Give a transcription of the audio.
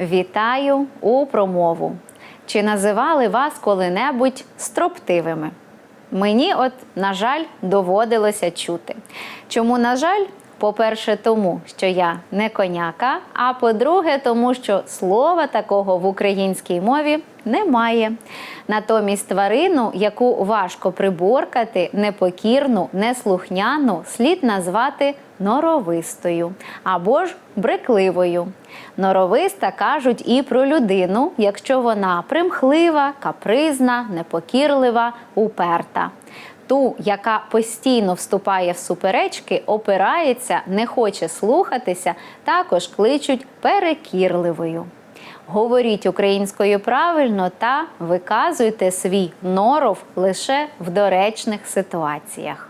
Вітаю у промову. Чи називали вас коли-небудь строптивими? Мені, от, на жаль, доводилося чути. Чому, на жаль? По-перше, тому що я не коняка, а по-друге, тому що слова такого в українській мові немає. Натомість тварину, яку важко приборкати, непокірну, неслухняну, слід назвати норовистою або ж брекливою. Норовиста кажуть і про людину, якщо вона примхлива, капризна, непокірлива, уперта. Ту, яка постійно вступає в суперечки, опирається, не хоче слухатися, також кличуть перекірливою. Говоріть українською правильно та виказуйте свій норов лише в доречних ситуаціях.